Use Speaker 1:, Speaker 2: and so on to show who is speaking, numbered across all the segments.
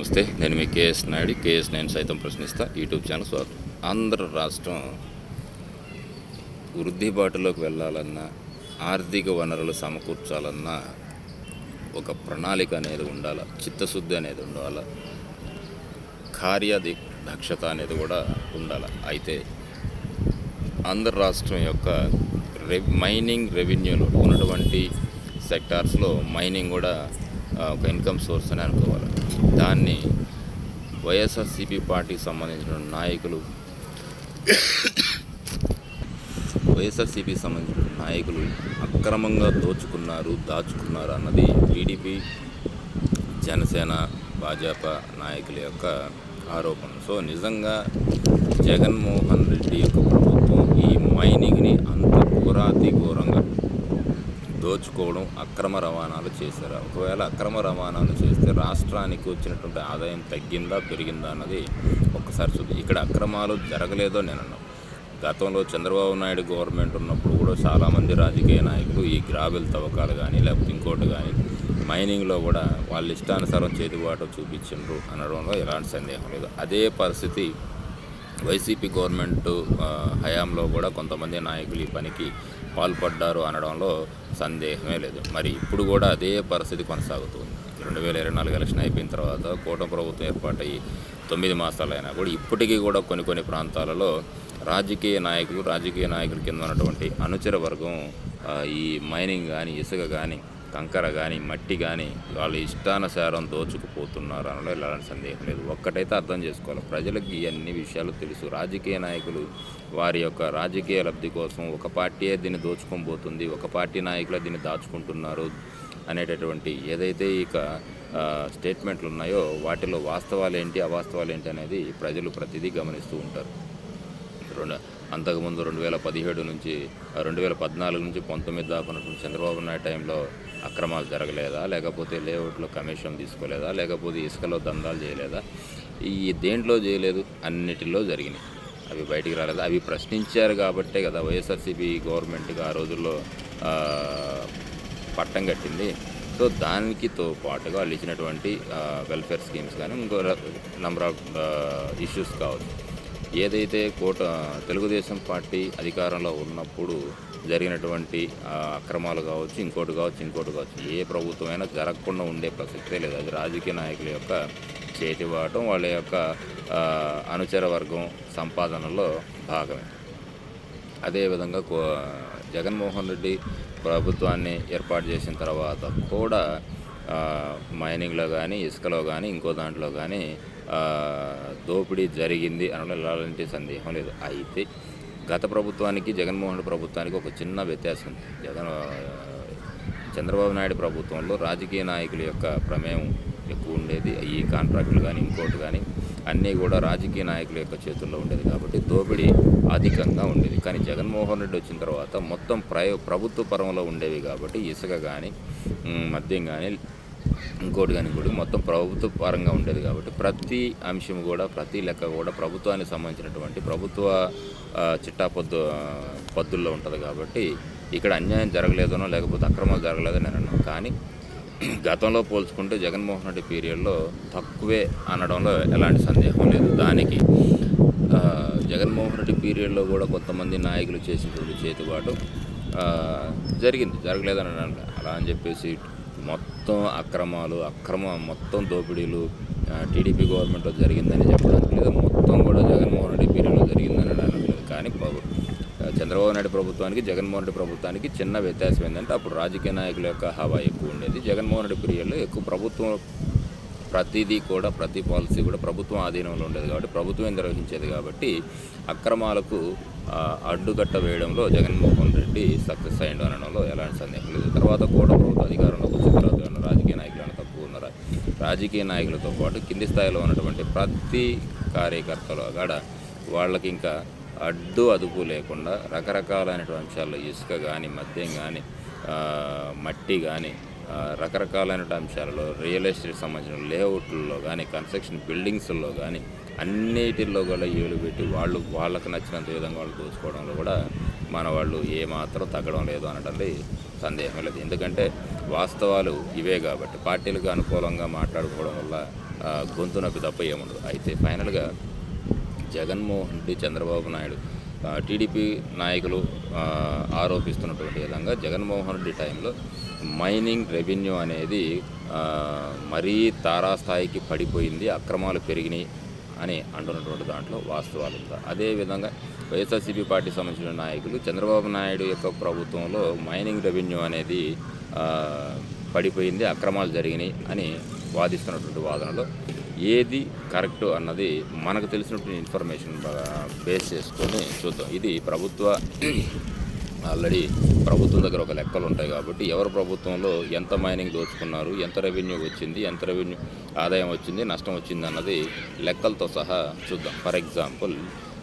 Speaker 1: నమస్తే నేను మీ KS Naidu KS నేను సైతం ప్రశ్నిస్తా. యూట్యూబ్ ఛానల్ స్వాగతం. ఆంధ్ర రాష్ట్రం వృద్ధి బాటలోకి వెళ్ళాలన్నా ఆర్థిక వనరులు సమకూర్చాలన్నా ఒక ప్రణాళిక అనేది ఉండాలి చిత్తశుద్ధి అనేది ఉండాలి కార్యాది దక్షత అనేది కూడా ఉండాలి. అయితే ఆంధ్ర రాష్ట్రం యొక్క రె మైనింగ్ రెవెన్యూలో ఉన్నటువంటి సెక్టార్స్లో మైనింగ్ కూడా ఒక ఇన్కమ్ సోర్స్ అని అనుకోవాలి. దాన్ని వైఎస్ఆర్సీపీ పార్టీకి సంబంధించిన నాయకులు వైఎస్ఆర్సీపీకి సంబంధించిన నాయకులు అక్రమంగా దోచుకున్నారు దాచుకున్నారు అన్నది టీడీపీ జనసేన భాజపా నాయకుల యొక్క ఆరోపణ. సో నిజంగా జగన్మోహన్ రెడ్డి యొక్క ప్రభుత్వం ఈ మైనింగ్ని అంత ఘోరాతి ఘోరంగా దోచుకోవడం అక్రమ రవాణాలు చేశారు? ఒకవేళ అక్రమ రవాణాలు చేస్తే రాష్ట్రానికి వచ్చినటువంటి ఆదాయం తగ్గిందా పెరిగిందా అన్నది ఒక్కసారి చూద్దాం. ఇక్కడ అక్రమాలు జరగలేదో నేను అన్నాను గతంలో చంద్రబాబు నాయుడు గవర్నమెంట్ ఉన్నప్పుడు కూడా చాలామంది రాజకీయ నాయకులు ఈ గ్రావెల్ తవ్వకాలు కానీ లేకపోతే ఇంకోటి కానీ మైనింగ్లో కూడా వాళ్ళ ఇష్టానుసారం చేతిబాటు చూపించిండ్రు అనడంలో ఎలాంటి సందేహం లేదు. అదే పరిస్థితి వైసీపీ గవర్నమెంట్ హయాంలో కూడా కొంతమంది నాయకులు ఈ పనికి పాల్పడ్డారు అనడంలో సందేహమే లేదు. మరి ఇప్పుడు కూడా అదే పరిస్థితి కొనసాగుతుంది. రెండు వేల ఇరవై నాలుగు ఎలక్షన్ అయిపోయిన తర్వాత కూటమి ప్రభుత్వం ఏర్పాటయ్యి తొమ్మిది మాసాలైనా కూడా ఇప్పటికీ కూడా కొన్ని కొన్ని ప్రాంతాలలో రాజకీయ నాయకులు రాజకీయ నాయకుల కింద ఉన్నటువంటి అనుచర వర్గం ఈ మైనింగ్ కానీ ఇసుక కానీ కంకర కానీ మట్టి కానీ వాళ్ళ ఇష్టానుసారం దోచుకుపోతున్నారు అనలో ఎలాంటి సందేహం లేదు. ఒక్కటైతే అర్థం చేసుకోవాలి. ప్రజలకు అన్ని విషయాలు తెలుసు. రాజకీయ నాయకులు వారి యొక్క రాజకీయ లబ్ధి కోసం ఒక పార్టీయే దీన్ని దోచుకొని పోతుంది ఒక పార్టీ నాయకులే దీన్ని దాచుకుంటున్నారు అనేటటువంటి ఏదైతే ఇక స్టేట్మెంట్లు ఉన్నాయో వాటిలో వాస్తవాలు ఏంటి అవాస్తవాలు ఏంటి అనేది ప్రజలు ప్రతిదీ గమనిస్తూ ఉంటారు. రెండు అంతకుముందు రెండు వేల పదిహేడు నుంచి రెండు వేల పద్నాలుగు నుంచి పంతొమ్మిది దాకా ఉన్నటువంటి చంద్రబాబు నాయుడు టైంలో అక్రమాలు జరగలేదా? లేకపోతే లేఅవుట్లో కమిషన్ తీసుకోలేదా? లేకపోతే ఇసుకలో దందాలు చేయలేదా? ఈ దేంట్లో చేయలేదు అన్నిటిలో జరిగినాయి. అవి బయటికి రాలేదు? అవి ప్రశ్నించారు కాబట్టే కదా వైఎస్ఆర్సీపీ గవర్నమెంట్గా ఆ రోజుల్లో పట్టం కట్టింది. సో దానికితో పాటుగా వాళ్ళు ఇచ్చినటువంటి వెల్ఫేర్ స్కీమ్స్ కానీ ఇంకో నెంబర్ ఆఫ్ ఇష్యూస్ కావచ్చు. ఏదైతే కోట తెలుగుదేశం పార్టీ అధికారంలో ఉన్నప్పుడు జరిగినటువంటి అక్రమాలు కావచ్చు ఇంకోటి కావచ్చు ఇంకోటి కావచ్చు ఏ ప్రభుత్వమైనా జరగకుండా ఉండే ప్రసక్తే లేదు. అది రాజకీయ నాయకుల యొక్క చేతివాటం వాళ్ళ యొక్క అనుచర వర్గం సంపాదనలో భాగమే. అదేవిధంగా కో జగన్మోహన్ రెడ్డి ప్రభుత్వాన్ని ఏర్పాటు చేసిన తర్వాత కూడా మైనింగ్లో కానీ ఇసుకలో కానీ ఇంకో దాంట్లో కానీ దోపిడీ జరిగింది అనడం ఎలాంటి సందేహం లేదు. అయితే గత ప్రభుత్వానికి జగన్మోహన్ రెడ్డి ప్రభుత్వానికి ఒక చిన్న వ్యత్యాసం. ఉంది జగన్ చంద్రబాబు నాయుడు ప్రభుత్వంలో రాజకీయ నాయకుల యొక్క ప్రమేయం ఎక్కువ ఉండేది. ఈ కాంట్రాక్టులు కానీ ఇంకోటి కానీ అన్నీ కూడా రాజకీయ నాయకుల యొక్క చేతుల్లో ఉండేది కాబట్టి దోపిడీ అధికంగా ఉండేది. కానీ జగన్మోహన్ రెడ్డి వచ్చిన తర్వాత మొత్తం ప్రయ ప్రభుత్వ పరంలో ఉండేవి కాబట్టి ఇసుక కానీ మద్యం కానీ ఇంకోటి కానీ కూడా మొత్తం ప్రభుత్వ పరంగా ఉండేది కాబట్టి ప్రతి అంశం కూడా ప్రతి లెక్క కూడా ప్రభుత్వానికి సంబంధించినటువంటి ప్రభుత్వ చిట్టా పొద్దు పద్దుల్లో ఉంటుంది కాబట్టి ఇక్కడ అన్యాయం జరగలేదనో లేకపోతే అక్రమాలు జరగలేదని నేను అన్నాను. కానీ గతంలో పోల్చుకుంటే జగన్మోహన్ రెడ్డి పీరియడ్లో తక్కువే అనడంలో ఎలాంటి సందేహం లేదు. దానికి జగన్మోహన్ రెడ్డి పీరియడ్లో కూడా కొంతమంది నాయకులు చేసినటువంటి చేతిబాటు జరిగింది. జరగలేదని అలా అని చెప్పేసి మొత్తం అక్రమాలు అక్రమ మొత్తం దోపిడీలు టీడీపీ గవర్నమెంట్లో జరిగిందని చెప్పడానికి లేదు మొత్తం కూడా జగన్మోహన్ రెడ్డి పీరియడ్లో జరిగిందని అనడానికి లేదు కానీ బాబు చంద్రబాబు నాయుడు ప్రభుత్వానికి జగన్మోహన్ రెడ్డి ప్రభుత్వానికి చిన్న వ్యత్యాసం ఏంటంటే అప్పుడు రాజకీయ నాయకుల యొక్క హవా ఎక్కువ ఉండేది. జగన్మోహన్ రెడ్డి పీరియడ్లో ఎక్కువ ప్రభుత్వం ప్రతిదీ కూడా ప్రతి పాలసీ కూడా ప్రభుత్వం ఆధీనంలో ఉండేది కాబట్టి ప్రభుత్వమే నిర్వహించేది కాబట్టి అక్రమాలకు అడ్డుకట్ట వేయడంలో జగన్మోహన్ రెడ్డి సక్సెస్ అయ్యండు అనడంలో ఎలాంటి సందేహం లేదు. తర్వాత కూడా ప్రభుత్వ అధికారంలోకి వచ్చిన తర్వాత ఏమన్నా రాజకీయ నాయకులను తక్కువ ఉన్నారా? రాజకీయ నాయకులతో పాటు కింది స్థాయిలో ఉన్నటువంటి ప్రతి కార్యకర్తలు అక్కడ వాళ్ళకి ఇంకా అడ్డు అదుపు లేకుండా రకరకాలైనటువంటి అంశాల్లో ఇసుక కానీ మద్యం కానీ మట్టి కానీ రకరకాలైన అంశాలలో రియల్ ఎస్టేట్ సంబంధించిన లేఅవుట్లలో కానీ కన్స్ట్రక్షన్ బిల్డింగ్స్లో కానీ అన్నిటిల్లో కూడా ఏలు పెట్టి వాళ్ళు వాళ్ళకు నచ్చినంత విధంగా వాళ్ళు దోచుకోవడంలో కూడా మన వాళ్ళు ఏమాత్రం తగ్గడం లేదు అనడంలో సందేహం లేదు. ఎందుకంటే వాస్తవాలు ఇవే కాబట్టి పార్టీలకు అనుకూలంగా మాట్లాడుకోవడం వల్ల గొంతు నొప్పి తప్ప ఏముండదు. అయితే ఫైనల్గా జగన్మోహన్ రెడ్డి చంద్రబాబు నాయుడు టీడీపీ నాయకులు ఆరోపిస్తున్నటువంటి విధంగా జగన్మోహన్ రెడ్డి టైంలో మైనింగ్ రెవెన్యూ అనేది మరీ తారాస్థాయికి పడిపోయింది అక్రమాలు పెరిగినాయి అని అంటున్నటువంటి దాంట్లో వాస్తవాలు ఉందా అదేవిధంగా వైఎస్ఆర్సీపీ పార్టీ సంబంధించిన నాయకులు చంద్రబాబు నాయుడు యొక్క ప్రభుత్వంలో మైనింగ్ రెవెన్యూ అనేది పడిపోయింది అక్రమాలు జరిగినాయి అని వాదిస్తున్నటువంటి వాదనలో ఏది కరెక్ట్ అన్నది మనకు తెలిసినటువంటి ఇన్ఫర్మేషన్ బేస్ చేసుకొని చూద్దాం. ఇది ప్రభుత్వ ఆల్రెడీ ప్రభుత్వం దగ్గర ఒక లెక్కలు ఉంటాయి కాబట్టి ఎవరు ప్రభుత్వంలో ఎంత మైనింగ్ దోచుకున్నారు ఎంత రెవెన్యూ వచ్చింది ఎంత రెవెన్యూ ఆదాయం వచ్చింది నష్టం వచ్చింది అన్నది లెక్కలతో సహా చూద్దాం. ఫర్ ఎగ్జాంపుల్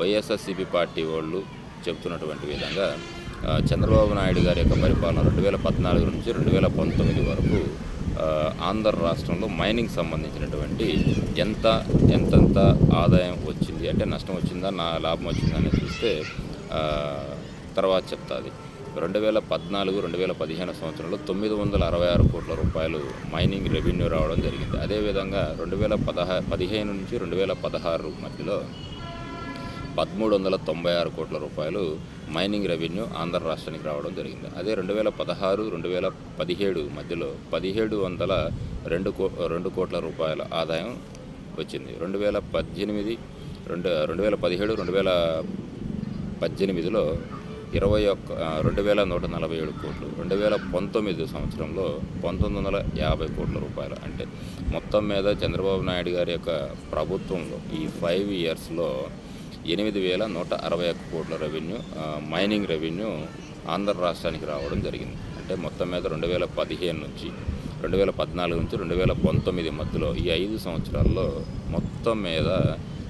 Speaker 1: వైఎస్ఆర్సీపీ పార్టీ వాళ్ళు చెబుతున్నటువంటి విధంగా చంద్రబాబు నాయుడు గారి యొక్క పరిపాలన రెండు వేల పద్నాలుగు నుంచి రెండు వేల పంతొమ్మిది వరకు ఆంధ్ర రాష్ట్రంలో మైనింగ్ సంబంధించినటువంటి ఎంత ఎంతెంత ఆదాయం వచ్చింది అంటే నష్టం వచ్చిందా నా లాభం వచ్చిందా అని చూస్తే తర్వాత చెప్తాది. రెండు వేల పద్నాలుగు రెండు వేల పదిహేను సంవత్సరంలో తొమ్మిది వందల అరవై ఆరు కోట్ల రూపాయలు మైనింగ్ రెవెన్యూ రావడం జరిగింది. అదేవిధంగా రెండు వేల పదహా పదిహేను నుంచి రెండు వేల పదహారు మధ్యలో పదమూడు వందల తొంభై ఆరు కోట్ల రూపాయలు మైనింగ్ రెవెన్యూ ఆంధ్ర రాష్ట్రానికి రావడం జరిగింది. అదే రెండు వేల పదహారు రెండు వేల పదిహేడు మధ్యలో పదిహేడు వందల రెండు కో రెండు కోట్ల రూపాయల ఆదాయం వచ్చింది. రెండు వేల పద్దెనిమిది రెండు రెండు వేల పదిహేడు రెండు వేల పద్దెనిమిదిలో ఇరవై ఒక్క రెండు వేల నూట నలభై ఏడు కోట్లు రెండు వేల పంతొమ్మిది సంవత్సరంలో పంతొమ్మిది వందల యాభై కోట్ల రూపాయలు. అంటే మొత్తం మీద చంద్రబాబు నాయుడు గారి యొక్క ప్రభుత్వంలో ఈ ఫైవ్ ఇయర్స్లో ఎనిమిది వేల నూట అరవై ఒక్క కోట్ల రెవెన్యూ మైనింగ్ రెవెన్యూ ఆంధ్ర రాష్ట్రానికి రావడం జరిగింది. అంటే మొత్తం మీద రెండు వేల పదిహేను నుంచి రెండు వేల పద్నాలుగు నుంచి రెండు వేల పంతొమ్మిది మధ్యలో ఈ ఐదు సంవత్సరాల్లో మొత్తం మీద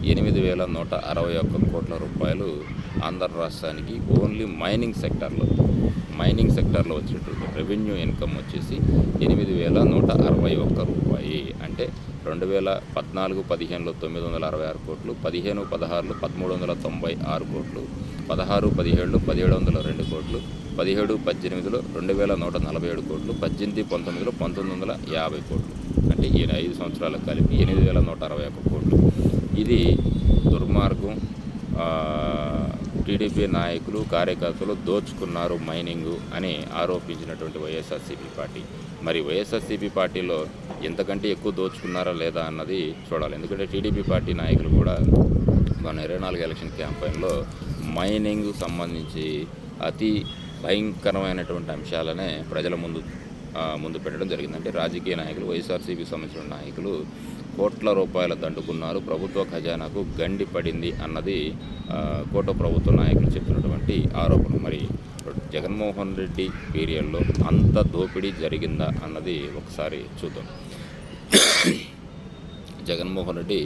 Speaker 1: ఎనిమిది వేల నూట అరవై ఒక్క కోట్ల రూపాయలు ఆంధ్ర రాష్ట్రానికి ఓన్లీ మైనింగ్ సెక్టార్లో మైనింగ్ సెక్టార్లో వచ్చినటువంటి రెవెన్యూ ఇన్కమ్ వచ్చేసి ఎనిమిది వేల నూట అరవై ఒక్క రూపాయి. అంటే రెండు వేల పద్నాలుగు పదిహేనులో తొమ్మిది వందల అరవై ఆరు కోట్లు పదిహేను పదహారులో పదమూడు వందల తొంభై ఆరు కోట్లు పదహారు పదిహేడులో పదిహేడు వందల రెండు కోట్లు పదిహేడు పద్దెనిమిదిలో రెండు వేల నూట నలభై ఏడు కోట్లు పద్దెనిమిది పంతొమ్మిదిలో పంతొమ్మిది వందల యాభై కోట్లు. అంటే ఈయన ఐదు సంవత్సరాలకు కలిపి ఎనిమిది వేల నూట అరవై ఒక్క కోట్లు. ఇది దుర్మార్గం. టీడీపీ నాయకులు కార్యకర్తలు దోచుకున్నారు మైనింగ్ అని ఆరోపించినటువంటి వైఎస్ఆర్సీపీ పార్టీ. మరి వైఎస్ఆర్సీపీ పార్టీలో ఎంతకంటే ఎక్కువ దోచుకున్నారా లేదా అన్నది చూడాలి. ఎందుకంటే టీడీపీ పార్టీ నాయకులు కూడా మన ఇరవై నాలుగు ఎలక్షన్ క్యాంపెయిన్లో మైనింగ్ సంబంధించి అతి భయంకరమైనటువంటి అంశాలనే ప్రజల ముందు ముందు పెట్టడం జరిగింది అంటే రాజకీయ నాయకులు వైఎస్ఆర్సీపీ సంబంధించిన నాయకులు కోట్ల రూపాయల దండుకున్నారు. ప్రభుత్వ ఖజానాకు గండి పడింది అన్నది కోట ప్రభుత్వ నాయకులు చెప్తున్నటువంటి ఆరోపణ మరి జగన్మోహన్ రెడ్డి పీరియడ్లో అంత దోపిడీ జరిగిందా అన్నది ఒకసారి చూద్దాం. జగన్మోహన్ రెడ్డి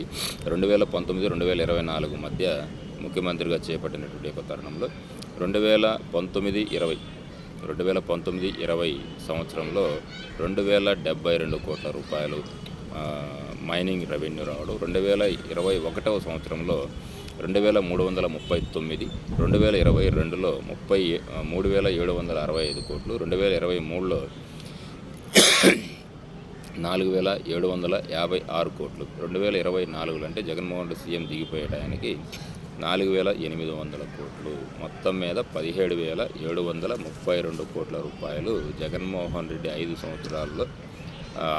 Speaker 1: రెండు వేల పంతొమ్మిది రెండు వేల ఇరవై నాలుగు మధ్య ముఖ్యమంత్రిగా చేపట్టినటువంటి ఒక తరుణంలో రెండు వేల పంతొమ్మిది ఇరవై రెండు వేల పంతొమ్మిది ఇరవై సంవత్సరంలో రెండు వేల డెబ్బై రెండు కోట్ల రూపాయలు మైనింగ్ రెవెన్యూ రావడం. రెండు వేల ఇరవై ఒకటవ సంవత్సరంలో రెండు వేల మూడు వందల ముప్పై తొమ్మిది రెండు వేల ఇరవై రెండులో ముప్పై మూడు వేల ఏడు వందల అరవై ఐదు కోట్లు రెండు వేల ఇరవై మూడులో నాలుగు వేల ఏడు వందల యాభై ఆరు కోట్లు. రెండు వేల ఇరవై నాలుగులో అంటే జగన్మోహన్ రెడ్డి సీఎం దిగిపోయే టయానికి నాలుగు వేల ఎనిమిది వందల కోట్లు. మొత్తం మీద పదిహేడు వేల ఏడు వందల ముప్పై రెండు కోట్ల రూపాయలు జగన్మోహన్ రెడ్డి ఐదు సంవత్సరాల్లో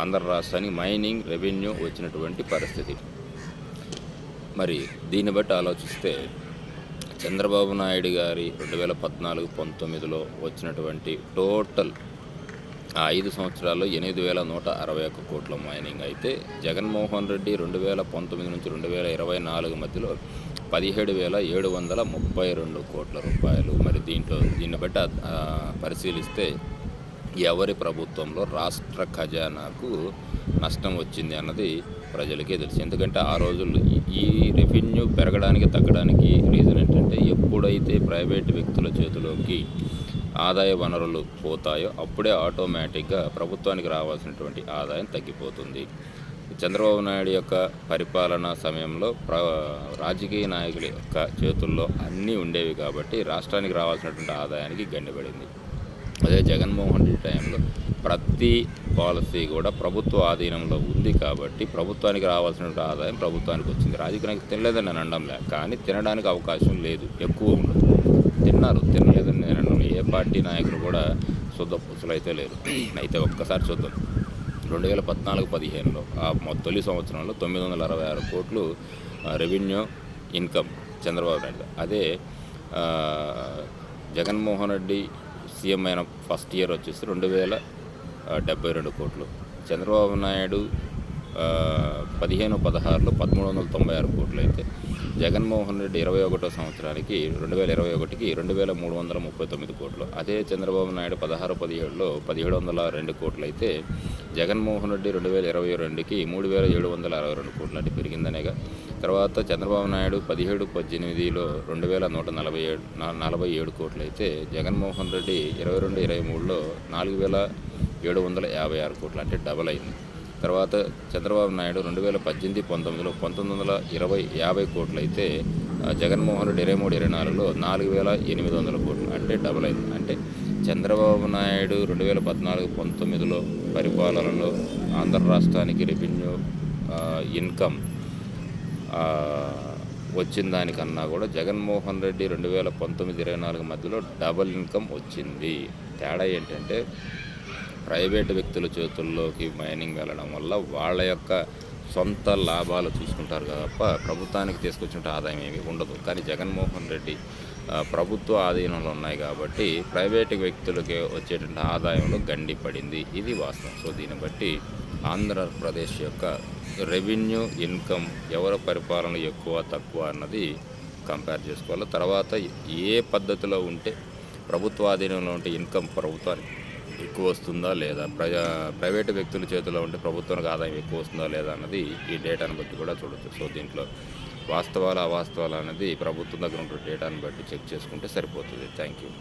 Speaker 1: ఆంధ్ర రాష్ట్రానికి మైనింగ్ రెవెన్యూ వచ్చినటువంటి పరిస్థితి. మరి దీన్ని బట్టి ఆలోచిస్తే చంద్రబాబు నాయుడు గారి రెండు వేల పద్నాలుగు పంతొమ్మిదిలో వచ్చినటువంటి టోటల్ ఆ ఐదు సంవత్సరాల్లో ఎనిమిది వేల నూట అరవై ఒక్క కోట్ల మైనింగ్ అయితే జగన్మోహన్ రెడ్డి రెండు వేల పంతొమ్మిది నుంచి రెండు వేల ఇరవై నాలుగు మధ్యలో పదిహేడు వేల ఏడు వందల ముప్పై రెండు కోట్ల రూపాయలు. మరి దీంట్లో దీన్ని బట్టి పరిశీలిస్తే ఎవరి ప్రభుత్వంలో రాష్ట్ర ఖజానాకు నష్టం వచ్చింది అన్నది ప్రజలకే తెలుసు. ఎందుకంటే ఆ రోజుల్లో ఈ- ఈ రెవెన్యూ పెరగడానికి తగ్గడానికి రీజన్ ఏంటంటే ఎప్పుడైతే ప్రైవేట్ వ్యక్తుల చేతిలోకి ఆదాయ వనరులు పోతాయో అప్పుడే ఆటోమేటిక్గా ప్రభుత్వానికి రావాల్సినటువంటి ఆదాయం తగ్గిపోతుంది. చంద్రబాబు నాయుడు యొక్క పరిపాలన సమయంలో ప్ర రాజకీయ నాయకుల యొక్క చేతుల్లో అన్నీ ఉండేవి కాబట్టి రాష్ట్రానికి రావాల్సినటువంటి ఆదాయానికి గండిపడింది. అదే జగన్మోహన్ రెడ్డి టైంలో ప్రతి పాలసీ కూడా ప్రభుత్వ ఆధీనంలో ఉంది కాబట్టి ప్రభుత్వానికి రావాల్సినటువంటి ఆదాయం ప్రభుత్వానికి వచ్చింది. రాజకీయానికి తినలేదని నేను అనడంలే కానీ తినడానికి అవకాశం లేదు ఎక్కువ ఉండదు. తిన్నారు తినలేదని నేను అనడం ఏ పార్టీ నాయకులు కూడా శుద్ధ పుసులు అయితే లేరు. అయితే ఒక్కసారి చూద్దాం. రెండు వేల పద్నాలుగు పదిహేనులో ఆ తొలి సంవత్సరంలో తొమ్మిది వందల అరవై ఆరు కోట్లు రెవెన్యూ ఇన్కమ్ చంద్రబాబు నాయుడు అదే జగన్మోహన్ రెడ్డి సీఎం అయిన ఫస్ట్ ఇయర్ వచ్చేసి రెండు వేల డెబ్బై రెండు కోట్లు. చంద్రబాబు నాయుడు పదిహేను పదహారులో పదమూడు వందల తొంభై ఆరు కోట్లు అయితే జగన్మోహన్ రెడ్డి ఇరవై ఒకటో సంవత్సరానికి రెండు వేల ఇరవై ఒకటికి రెండు వేల మూడు వందల ముప్పై తొమ్మిది కోట్లు. అదే చంద్రబాబు నాయుడు పదహారు పదిహేడులో పదిహేడు వందల రెండు కోట్లు అయితే జగన్మోహన్ రెడ్డి రెండు వేల ఇరవై రెండుకి మూడు వేల ఏడు వందల అరవై రెండు కోట్లు అంటే పెరిగిందనేగా. తర్వాత చంద్రబాబు నాయుడు పదిహేడు పద్దెనిమిదిలో రెండు వేల నూట నలభై ఏడు నలభై ఏడు కోట్లు అయితే జగన్మోహన్ రెడ్డి ఇరవై రెండు ఇరవై మూడులో నాలుగు వేల ఏడు వందల యాభై ఆరు కోట్లు అంటే డబల్ అయింది. తర్వాత చంద్రబాబు నాయుడు రెండు వేల పద్దెనిమిది పంతొమ్మిదిలో పంతొమ్మిది వందల ఇరవై యాభై కోట్లు అయితే జగన్మోహన్ రెడ్డి ఇరవై మూడు ఇరవై నాలుగులో నాలుగు వేల ఎనిమిది వందల కోట్లు అంటే డబల్ అయింది. అంటే చంద్రబాబు నాయుడు రెండు వేల పద్నాలుగు పంతొమ్మిదిలో పరిపాలనలో ఆంధ్ర రాష్ట్రానికి రెవెన్యూ ఇన్కమ్ వచ్చిన దానికన్నా కూడా జగన్మోహన్ రెడ్డి రెండు వేల పంతొమ్మిది ఇరవై నాలుగు మధ్యలో డబల్ ఇన్కమ్ వచ్చింది. తేడా ఏంటంటే ప్రైవేటు వ్యక్తుల చేతుల్లోకి మైనింగ్ వెళ్ళడం వల్ల వాళ్ళ యొక్క సొంత లాభాలు చూసుకుంటారు తప్ప ప్రభుత్వానికి తీసుకొచ్చిన ఆదాయం ఏమీ ఉండదు. కానీ జగన్మోహన్ రెడ్డి ప్రభుత్వ ఆధీనంలో ఉన్నాయి కాబట్టి ప్రైవేటు వ్యక్తులకి వచ్చేటువంటి ఆదాయంలో గండి పడింది. ఇది వాస్తవం. సో దీన్ని బట్టి ఆంధ్రప్రదేశ్ యొక్క రెవెన్యూ ఇన్కమ్ ఎవరి పరిపాలన ఎక్కువ తక్కువ అన్నది కంపేర్ చేసుకోవాలి. తర్వాత ఏ పద్ధతిలో ఉంటే ప్రభుత్వ ఆధీనంలో ఉంటే ఇన్కమ్ ప్రభుత్వానికి ఎక్కువ వస్తుందా లేదా? ప్రజా ప్రైవేటు వ్యక్తుల చేతిలో ఉంటే ప్రభుత్వానికి ఆదాయం ఎక్కువ వస్తుందా లేదా అన్నది ఈ డేటాను బట్టి కూడా చూడొచ్చు. సో దీంట్లో వాస్తవాలు అవాస్తవాలు అనేది ప్రభుత్వం దగ్గర ఉన్న డేటాను బట్టి చెక్ చేసుకుంటే సరిపోతుంది. Thank you.